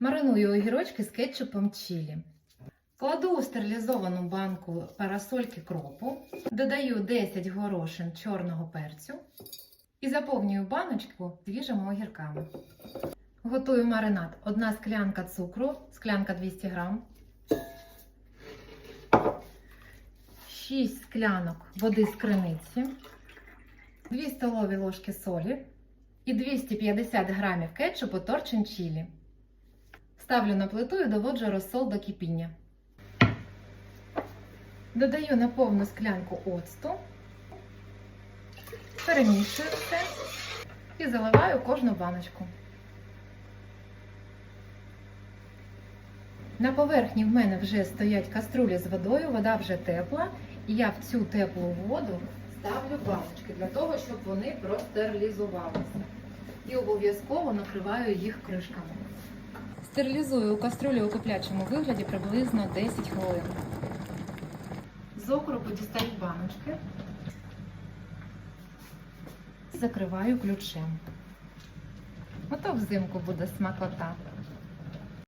Мариную огірочки з кетчупом чилі. Кладу у стерилізовану банку парасольки кропу, додаю 10 горошин чорного перцю і заповнюю баночку свіжими огірками. Готую маринад. Одна склянка цукру, склянка 200 грам, 6 склянок води з криниці, 2 столові ложки солі і 250 грамів кетчупу торчин чилі. Ставлю на плиту і доводжу розсол до кипіння. Додаю на повну склянку оцту, перемішую все і заливаю кожну баночку. На поверхні в мене вже стоять каструлі з водою, вода вже тепла, і я в цю теплу воду ставлю баночки для того, щоб вони простерилізувалися. І обов'язково накриваю їх кришками. Стерилізую у кастрюлі у киплячому вигляді приблизно 10 хвилин. З окропу дістаю баночки, закриваю ключем. Ото взимку буде смакота.